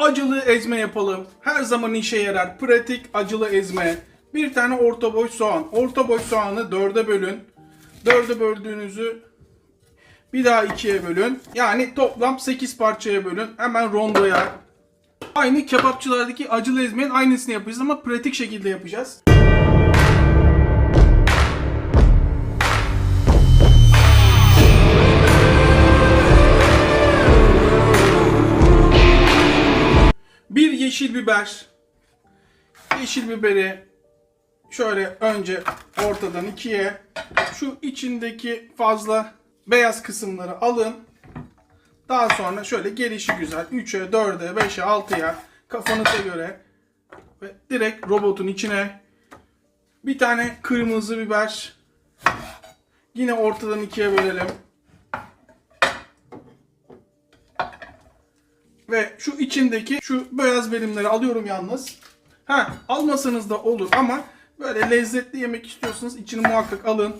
acılı ezme yapalım. Her zaman işe yarar. Pratik acılı ezme. Bir tane orta boy soğan. Orta boy soğanı dörde bölün. Dörde böldüğünüzü bir daha ikiye bölün. Yani toplam 8 parçaya bölün. Hemen rondoya. Aynı kebapçılardaki acılı ezmenin aynısını yapacağız ama pratik şekilde yapacağız. Yeşil biber. Yeşil biberi şöyle önce ortadan ikiye şu içindeki fazla beyaz kısımları alın. Daha sonra şöyle gelişi güzel 3'e, 4'e, 5'e, 6'ya kafanıza göre ve direkt robotun içine bir tane kırmızı biber yine ortadan ikiye bölelim. Ve şu içindeki şu beyaz verimleri alıyorum yalnız. Ha almasanız da olur ama böyle lezzetli yemek istiyorsanız içini muhakkak alın.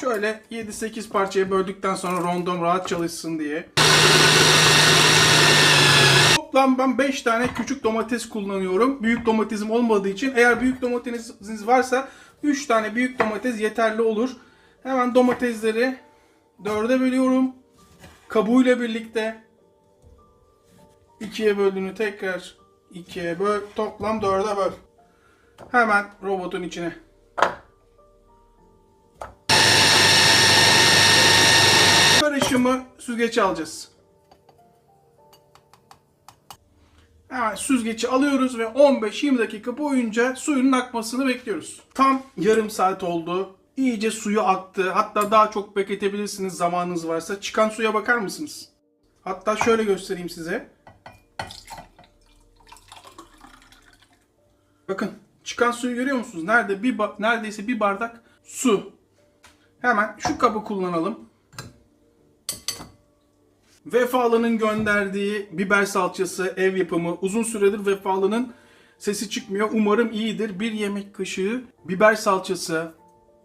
Şöyle 7-8 parçaya böldükten sonra rondom rahat çalışsın diye. Toplam ben 5 tane küçük domates kullanıyorum. Büyük domatesim olmadığı için eğer büyük domatesiniz varsa 3 tane büyük domates yeterli olur. Hemen domatesleri 4'e bölüyorum. Kabuğuyla birlikte ikiye böldüğünü tekrar ikiye böl. Toplam 4'e böl. Hemen robotun içine. Karışımı süzgece alacağız. Hemen süzgeci alıyoruz ve 15-20 dakika boyunca suyunun akmasını bekliyoruz. Tam yarım saat oldu. İyice suyu aktı. Hatta daha çok bekletebilirsiniz zamanınız varsa. Çıkan suya bakar mısınız? Hatta şöyle göstereyim size. Bakın çıkan suyu görüyor musunuz? Nerede bir neredeyse bir bardak su. Hemen şu kabı kullanalım. Vefalı'nın gönderdiği biber salçası ev yapımı. Uzun süredir Vefalı'nın sesi çıkmıyor. Umarım iyidir. Bir yemek kaşığı biber salçası.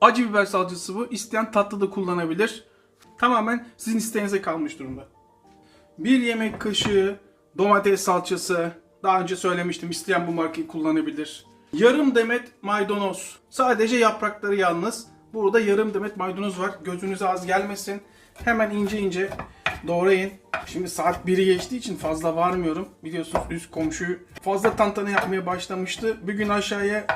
Acı biber salçası bu. İsteyen tatlı da kullanabilir. Tamamen sizin isteğinize kalmış durumda. Bir yemek kaşığı domates salçası. Daha önce söylemiştim. İsteyen bu markayı kullanabilir. Yarım demet maydanoz. Sadece yaprakları yalnız. Burada yarım demet maydanoz var. Gözünüze az gelmesin. Hemen ince ince doğrayın. Şimdi saat 1'i geçtiği için fazla varmıyorum. Biliyorsunuz üst komşu fazla tantana yapmaya başlamıştı. Bir gün aşağıya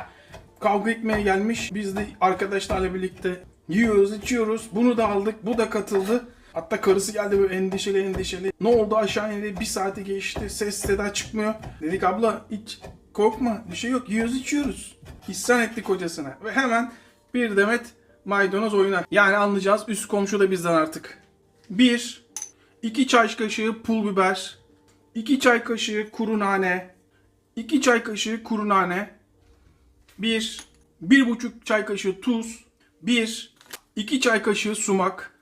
kavga etmeye gelmiş. Biz de arkadaşlarla birlikte yiyoruz, içiyoruz. Bunu da aldık. Bu da katıldı. Hatta karısı geldi böyle endişeli endişeli. Ne oldu aşağı indi? Bir saati geçti. Ses seda çıkmıyor. Dedik abla hiç korkma. Bir şey yok. Yiyoruz içiyoruz. İhsan etti kocasına. Ve hemen bir demet maydanoz oyuna. Yani anlayacağız üst komşu da bizden artık. 1 2 çay kaşığı pul biber, 2 çay kaşığı kuru nane, 2 çay kaşığı kuru nane, 1 1,5 çay kaşığı tuz, 1 2 çay kaşığı sumak,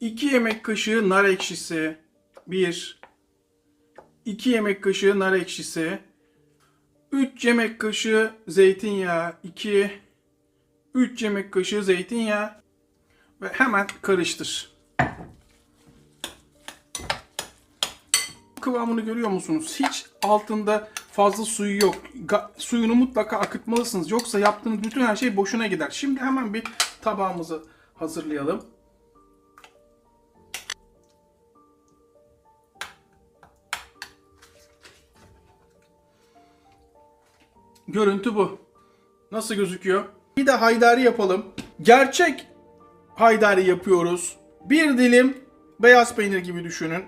2 yemek kaşığı nar ekşisi, 1 2 yemek kaşığı nar ekşisi, 3 yemek kaşığı zeytinyağı, 2 3 yemek kaşığı zeytinyağı ve hemen karıştır. Kıvamını görüyor musunuz? Hiç altında fazla suyu yok. Ga- suyunu mutlaka akıtmalısınız. Yoksa yaptığınız bütün her şey boşuna gider. Şimdi hemen bir tabağımızı hazırlayalım. Görüntü bu. Nasıl gözüküyor? Bir de haydari yapalım. Gerçek haydari yapıyoruz. Bir dilim beyaz peynir gibi düşünün.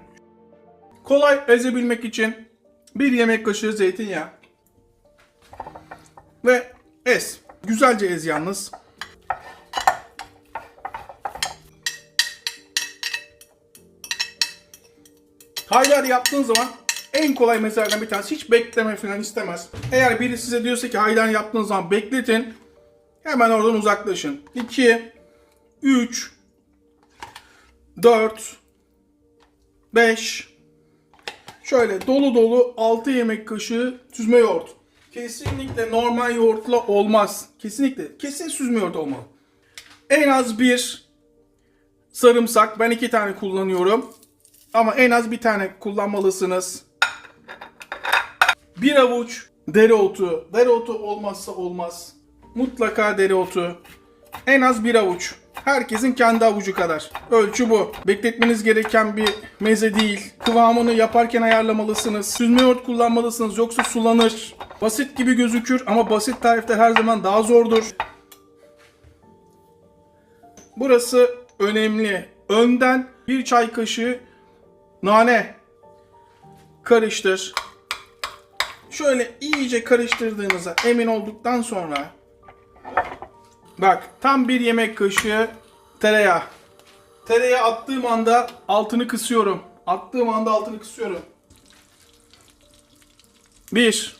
Kolay ezebilmek için bir yemek kaşığı zeytinyağı. Ve ez. Güzelce ez yalnız. Haydari yaptığın zaman en kolay mezelerden bir tanesi hiç bekleme falan istemez. Eğer biri size diyorsa ki haydari yaptığınız zaman bekletin. Hemen oradan uzaklaşın. 2 3 4 5 Şöyle dolu dolu 6 yemek kaşığı süzme yoğurt. Kesinlikle normal yoğurtla olmaz. Kesinlikle. Kesin süzme yoğurt olmalı. En az bir sarımsak. Ben iki tane kullanıyorum. Ama en az bir tane kullanmalısınız. Bir avuç dereotu. Dereotu olmazsa olmaz. Mutlaka dereotu. En az bir avuç. Herkesin kendi avucu kadar. Ölçü bu. Bekletmeniz gereken bir meze değil. Kıvamını yaparken ayarlamalısınız. Süzme yoğurt kullanmalısınız yoksa sulanır. Basit gibi gözükür ama basit tarifler her zaman daha zordur. Burası önemli. Önden bir çay kaşığı nane karıştır. Şöyle iyice karıştırdığınıza emin olduktan sonra bak tam bir yemek kaşığı tereyağı. Tereyağı attığım anda altını kısıyorum. Attığım anda altını kısıyorum. 1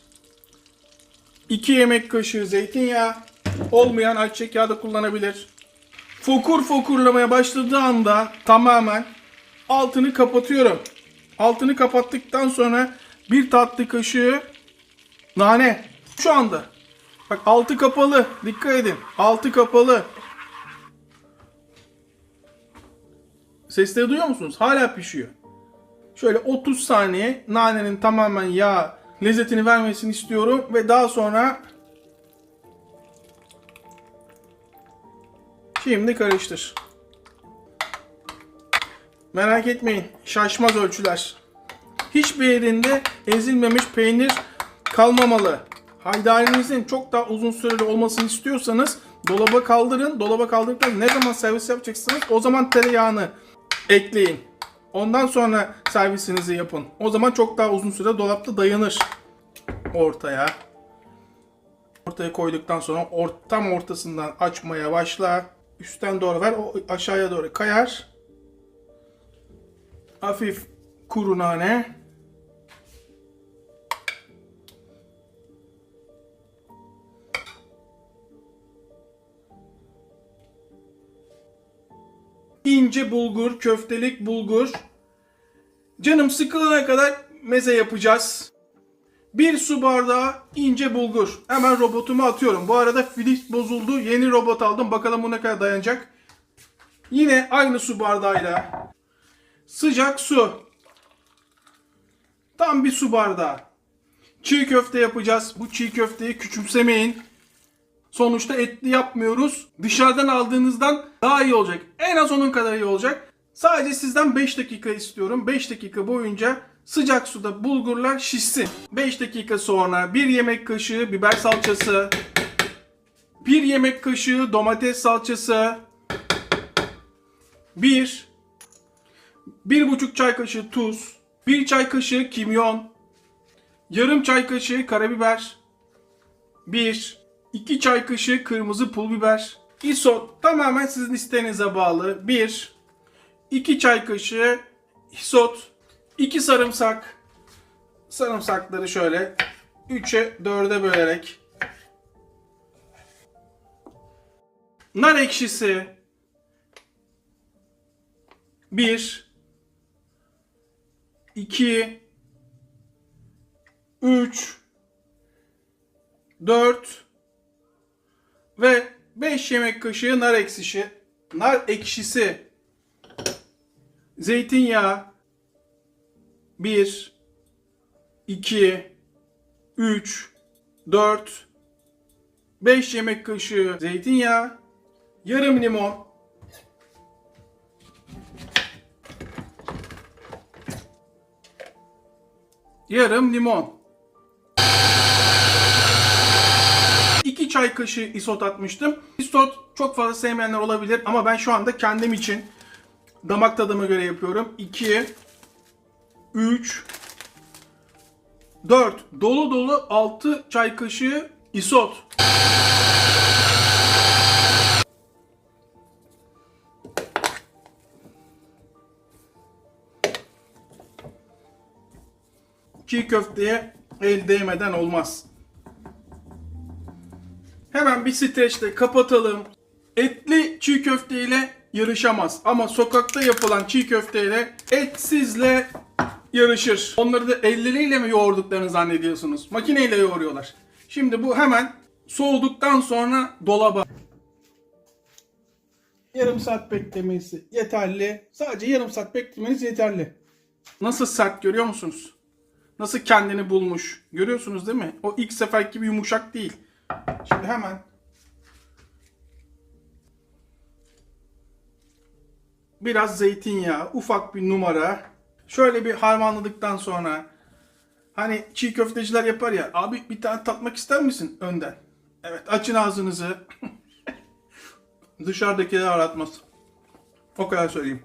2 yemek kaşığı zeytinyağı. Olmayan ayçiçek yağı da kullanabilir. Fokur fokurlamaya başladığı anda tamamen altını kapatıyorum. Altını kapattıktan sonra bir tatlı kaşığı nane. Şu anda. Bak altı kapalı. Dikkat edin. Altı kapalı. Sesleri duyuyor musunuz? Hala pişiyor. Şöyle 30 saniye nanenin tamamen yağ lezzetini vermesini istiyorum ve daha sonra Şimdi karıştır. Merak etmeyin. Şaşmaz ölçüler. Hiçbir yerinde ezilmemiş peynir kalmamalı. Haydarinizin çok daha uzun süreli olmasını istiyorsanız dolaba kaldırın. Dolaba kaldırdıktan ne zaman servis yapacaksınız o zaman tereyağını ekleyin. Ondan sonra servisinizi yapın. O zaman çok daha uzun süre dolapta dayanır. Ortaya. Ortaya koyduktan sonra or- tam ortasından açmaya başla. Üstten doğru ver. O aşağıya doğru kayar. Hafif kuru nane. İnce bulgur, köftelik bulgur. Canım sıkılana kadar meze yapacağız. Bir su bardağı ince bulgur. Hemen robotuma atıyorum. Bu arada filiz bozuldu. Yeni robot aldım. Bakalım bu ne kadar dayanacak. Yine aynı su bardağıyla. Sıcak su. Tam bir su bardağı. Çiğ köfte yapacağız. Bu çiğ köfteyi küçümsemeyin. Sonuçta etli yapmıyoruz. Dışarıdan aldığınızdan daha iyi olacak. En az onun kadar iyi olacak. Sadece sizden 5 dakika istiyorum. 5 dakika boyunca sıcak suda bulgurlar şişsin. 5 dakika sonra 1 yemek kaşığı biber salçası, 1 yemek kaşığı domates salçası, 1 1,5 çay kaşığı tuz, 1 çay kaşığı kimyon, yarım çay kaşığı karabiber, 1 2 çay kaşığı kırmızı pul biber, isot tamamen sizin isteğinize bağlı. 1 2 çay kaşığı isot, 2 sarımsak. Sarımsakları şöyle 3'e 4'e bölerek nar ekşisi 1 2 3 4 ve 5 yemek kaşığı nar ekşisi. Nar ekşisi. Zeytinyağı. 1 2 3 4 5 yemek kaşığı zeytinyağı. Yarım limon. Yarım limon. 2 çay kaşığı isot atmıştım. Isot çok fazla sevmeyenler olabilir ama ben şu anda kendim için damak tadıma göre yapıyorum. 2 3 4 dolu dolu 6 çay kaşığı isot. Çiğ köfteye el değmeden olmaz. Hemen bir streçle kapatalım. Etli çiğ köfte ile yarışamaz. Ama sokakta yapılan çiğ köfte ile etsizle yarışır. Onları da elleriyle mi yoğurduklarını zannediyorsunuz? Makineyle yoğuruyorlar. Şimdi bu hemen soğuduktan sonra dolaba. Yarım saat beklemesi yeterli. Sadece yarım saat beklemeniz yeterli. Nasıl sert görüyor musunuz? nasıl kendini bulmuş. Görüyorsunuz değil mi? O ilk sefer gibi yumuşak değil. Şimdi hemen biraz zeytinyağı, ufak bir numara. Şöyle bir harmanladıktan sonra hani çiğ köfteciler yapar ya. Abi bir tane tatmak ister misin önden? Evet açın ağzınızı. Dışarıdakileri aratmaz. O kadar söyleyeyim.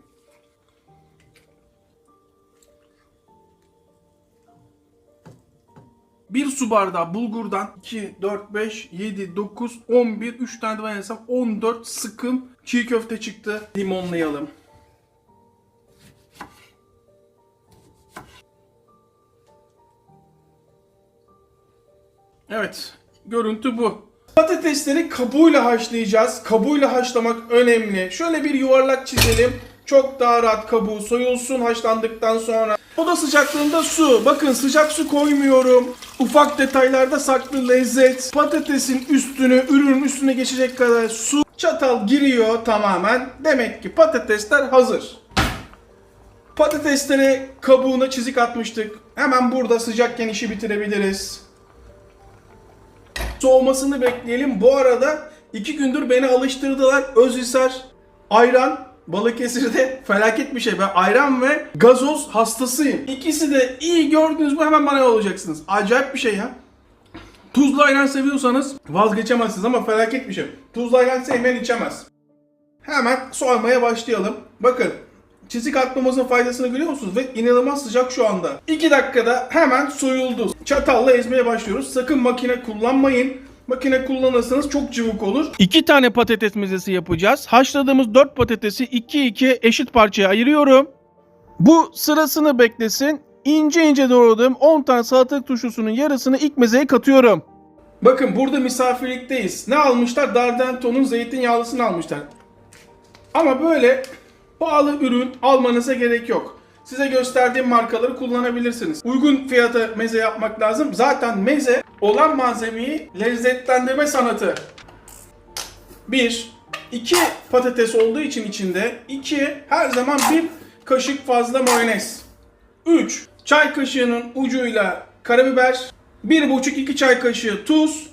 Bir su bardağı bulgurdan 2, 4, 5, 7, 9, 11, 3 tane de ben yesem 14 sıkım çiğ köfte çıktı. Limonlayalım. Evet, görüntü bu. Patatesleri kabuğuyla haşlayacağız. Kabuğuyla haşlamak önemli. Şöyle bir yuvarlak çizelim. Çok daha rahat kabuğu soyulsun haşlandıktan sonra. Oda sıcaklığında su. Bakın sıcak su koymuyorum. Ufak detaylarda saklı lezzet. Patatesin üstünü, ürünün üstüne geçecek kadar su. Çatal giriyor tamamen. Demek ki patatesler hazır. Patatesleri kabuğuna çizik atmıştık. Hemen burada sıcakken işi bitirebiliriz. Soğumasını bekleyelim. Bu arada iki gündür beni alıştırdılar. Özhisar, ayran, Balıkesir'de felaket bir şey. Ben ayran ve gazoz hastasıyım. İkisi de iyi gördünüz mü hemen bana olacaksınız. Acayip bir şey ya. Tuzlu ayran seviyorsanız vazgeçemezsiniz ama felaket bir şey. Tuzlu ayran sevmeyen içemez. Hemen soymaya başlayalım. Bakın çizik atmamızın faydasını görüyor musunuz? Ve inanılmaz sıcak şu anda. 2 dakikada hemen soyuldu. Çatalla ezmeye başlıyoruz. Sakın makine kullanmayın. Makine kullanırsanız çok cıvık olur. 2 tane patates mezesi yapacağız. Haşladığımız 4 patatesi 2-2 eşit parçaya ayırıyorum. Bu sırasını beklesin. İnce ince doğradığım 10 tane salatalık turşusunun yarısını ilk mezeye katıyorum. Bakın burada misafirlikteyiz. Ne almışlar? Dardento'nun zeytinyağlısını almışlar. Ama böyle pahalı ürün almanıza gerek yok. Size gösterdiğim markaları kullanabilirsiniz. Uygun fiyata meze yapmak lazım. Zaten meze olan malzemeyi lezzetlendirme sanatı. 1 2 patates olduğu için içinde 2 her zaman bir kaşık fazla mayonez. 3 çay kaşığının ucuyla karabiber, 1,5-2 çay kaşığı tuz,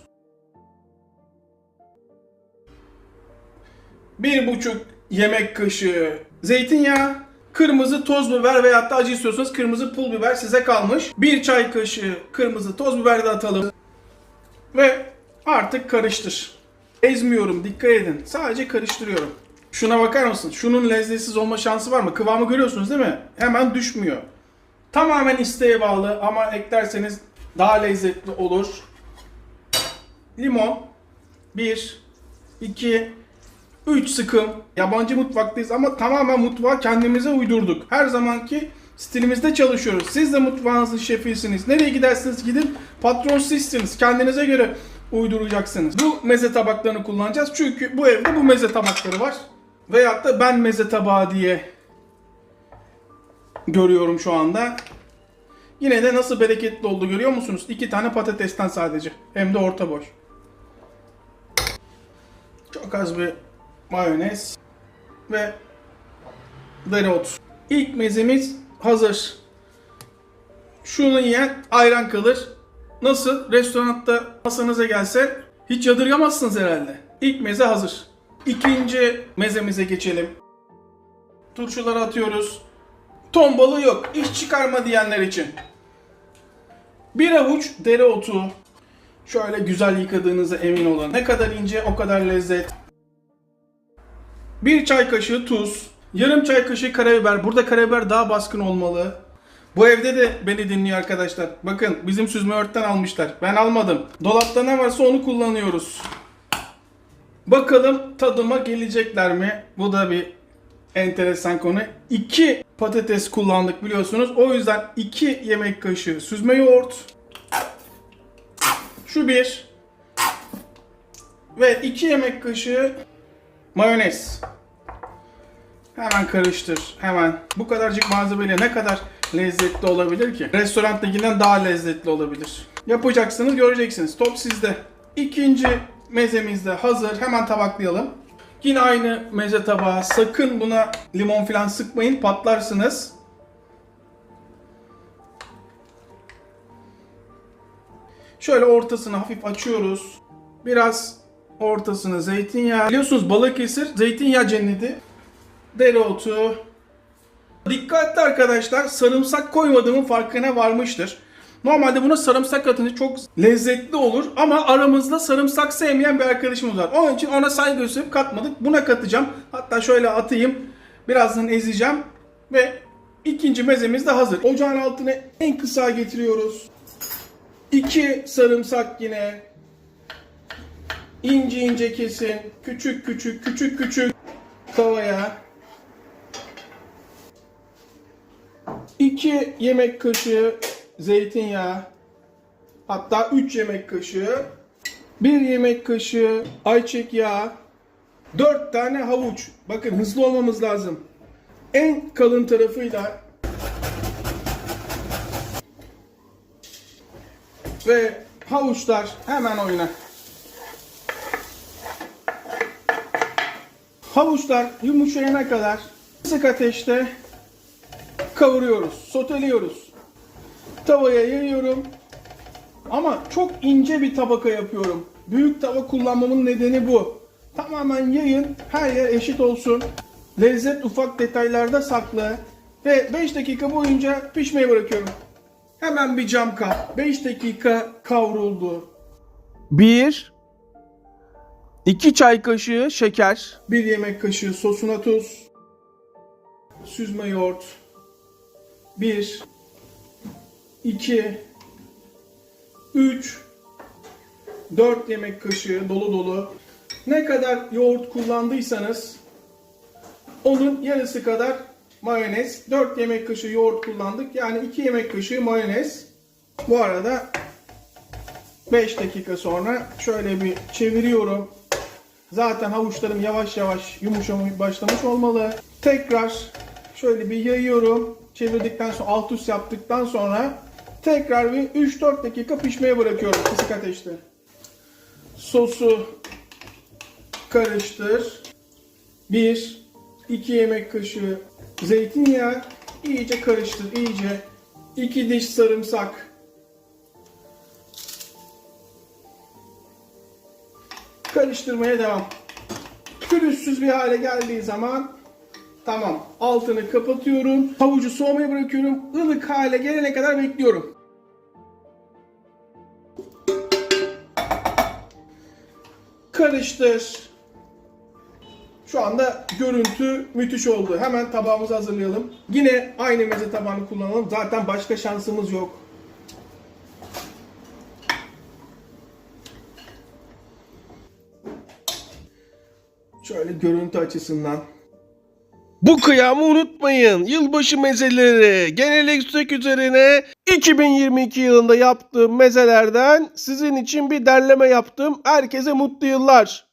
1,5 yemek kaşığı zeytinyağı, kırmızı toz biber veyahut da acı istiyorsanız kırmızı pul biber size kalmış. 1 çay kaşığı kırmızı toz biber de atalım. Ve artık karıştır. Ezmiyorum dikkat edin. Sadece karıştırıyorum. Şuna bakar mısın? Şunun lezzetsiz olma şansı var mı? Kıvamı görüyorsunuz değil mi? Hemen düşmüyor. Tamamen isteğe bağlı ama eklerseniz daha lezzetli olur. Limon 1 2 3 sıkım. Yabancı mutfaktayız ama tamamen mutfağı kendimize uydurduk. Her zamanki stilimizde çalışıyoruz. Siz de mutfağınızın şefisiniz. Nereye giderseniz gidin patron sizsiniz. Kendinize göre uyduracaksınız. Bu meze tabaklarını kullanacağız. Çünkü bu evde bu meze tabakları var. Veyahut da ben meze tabağı diye görüyorum şu anda. Yine de nasıl bereketli oldu görüyor musunuz? İki tane patatesten sadece. Hem de orta boy. Çok az bir mayonez ve dereotu. İlk mezemiz hazır. Şunu yiyen ayran kalır. Nasıl? Restoranda masanıza gelse hiç yadırgamazsınız herhalde. İlk meze hazır. İkinci mezemize geçelim. Turşuları atıyoruz. Ton balığı yok. İş çıkarma diyenler için. Bir avuç dereotu. Şöyle güzel yıkadığınıza emin olun. Ne kadar ince o kadar lezzet. Bir çay kaşığı tuz. Yarım çay kaşığı karabiber. Burada karabiber daha baskın olmalı. Bu evde de beni dinliyor arkadaşlar. Bakın bizim süzme örtten almışlar. Ben almadım. Dolapta ne varsa onu kullanıyoruz. Bakalım tadıma gelecekler mi? Bu da bir enteresan konu. 2 patates kullandık biliyorsunuz. O yüzden 2 yemek kaşığı süzme yoğurt. Şu bir. Ve 2 yemek kaşığı mayonez. Hemen karıştır. Hemen. Bu kadarcık malzemeyle ne kadar lezzetli olabilir ki? Restorantakinden daha lezzetli olabilir. Yapacaksınız göreceksiniz. Top sizde. İkinci mezemiz de hazır. Hemen tabaklayalım. Yine aynı meze tabağı. Sakın buna limon falan sıkmayın. Patlarsınız. Şöyle ortasını hafif açıyoruz. Biraz ortasını zeytinyağı. Biliyorsunuz Balıkesir zeytinyağı cenneti. Dereotu. Dikkatli arkadaşlar sarımsak koymadığımın farkına varmıştır. Normalde buna sarımsak atınca çok lezzetli olur ama aramızda sarımsak sevmeyen bir arkadaşımız var. Onun için ona saygı gösterip katmadık. Buna katacağım. Hatta şöyle atayım. Birazdan ezeceğim ve ikinci mezemiz de hazır. Ocağın altına en kısa getiriyoruz. İki sarımsak yine. İnce ince kesin. Küçük küçük küçük küçük tavaya. 2 yemek kaşığı zeytinyağı. Hatta 3 yemek kaşığı. 1 yemek kaşığı ayçiçek yağı. 4 tane havuç. Bakın hızlı olmamız lazım. En kalın tarafıyla ve havuçlar hemen oyna. Havuçlar yumuşayana kadar kısık ateşte kavuruyoruz, soteliyoruz. Tavaya yayıyorum. Ama çok ince bir tabaka yapıyorum. Büyük tava kullanmamın nedeni bu. Tamamen yayın, her yer eşit olsun. Lezzet ufak detaylarda saklı. Ve 5 dakika boyunca pişmeye bırakıyorum. Hemen bir cam kap. 5 dakika kavruldu. 1 2 çay kaşığı şeker. 1 yemek kaşığı sosuna tuz. Süzme yoğurt. 1 2 3 4 yemek kaşığı dolu dolu. Ne kadar yoğurt kullandıysanız onun yarısı kadar mayonez. 4 yemek kaşığı yoğurt kullandık. Yani 2 yemek kaşığı mayonez. Bu arada 5 dakika sonra şöyle bir çeviriyorum. Zaten havuçlarım yavaş yavaş yumuşamaya başlamış olmalı. Tekrar şöyle bir yayıyorum. Çevirdikten sonra alt üst yaptıktan sonra tekrar bir 3-4 dakika pişmeye bırakıyorum kısık ateşte. Sosu karıştır. 1 2 yemek kaşığı zeytinyağı iyice karıştır iyice. 2 diş sarımsak. Karıştırmaya devam. Pürüzsüz bir hale geldiği zaman tamam altını kapatıyorum. Havucu soğumaya bırakıyorum. Ilık hale gelene kadar bekliyorum. Karıştır. Şu anda görüntü müthiş oldu. Hemen tabağımızı hazırlayalım. Yine aynı meze tabağını kullanalım. Zaten başka şansımız yok. Şöyle görüntü açısından. Bu kıyamı unutmayın. Yılbaşı mezeleri genel eksik üzerine 2022 yılında yaptığım mezelerden sizin için bir derleme yaptım. Herkese mutlu yıllar.